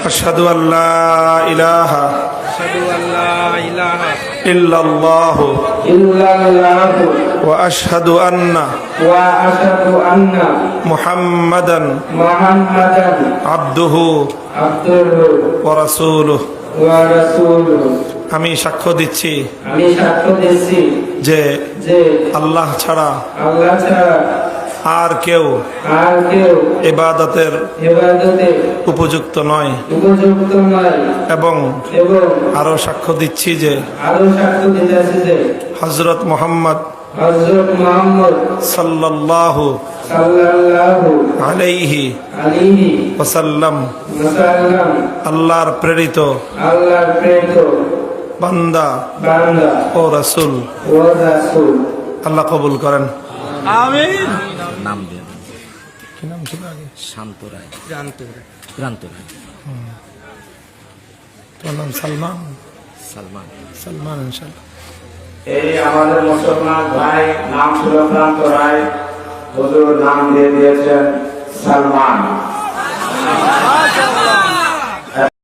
أشهد أن لا إله أشهد أن لا إله إلا الله إلا الله وأشهد أن وأشهد أن محمدا محمدا عبده عبده ورسوله ورسوله আমি সাক্ষ্য দিচ্ছি আমি সাক্ষ্য দিচ্ছি যে যে আল্লাহ ছাড়া আল্লাহ ছাড়া আর কেউ ইবাদতে উপযুক্ত নয়। এবং আরও সাক্ষ্য দিচ্ছি যে হজরত মোহাম্মদ সাল্লাল্লাহু আলাইহি ওয়াসাল্লাম আল্লাহর প্রেরিত আল্লাহর প্রেরিত বান্দা বান্দা ও রাসূল। ও রাসূল। আল্লাহ কবুল করেন। নাম দেন। কি নাম ছিল আগে? শান্ত রায়। ক্রান্ত রায়। তোমার নাম সালমান? সালমান। সালমান ইনশাল্লাহ এই আমাদের মুসলমান ভাই নাম ছিল প্রান্ত রায়। হুজুর নাম দিয়ে দিয়েছেন সালমান।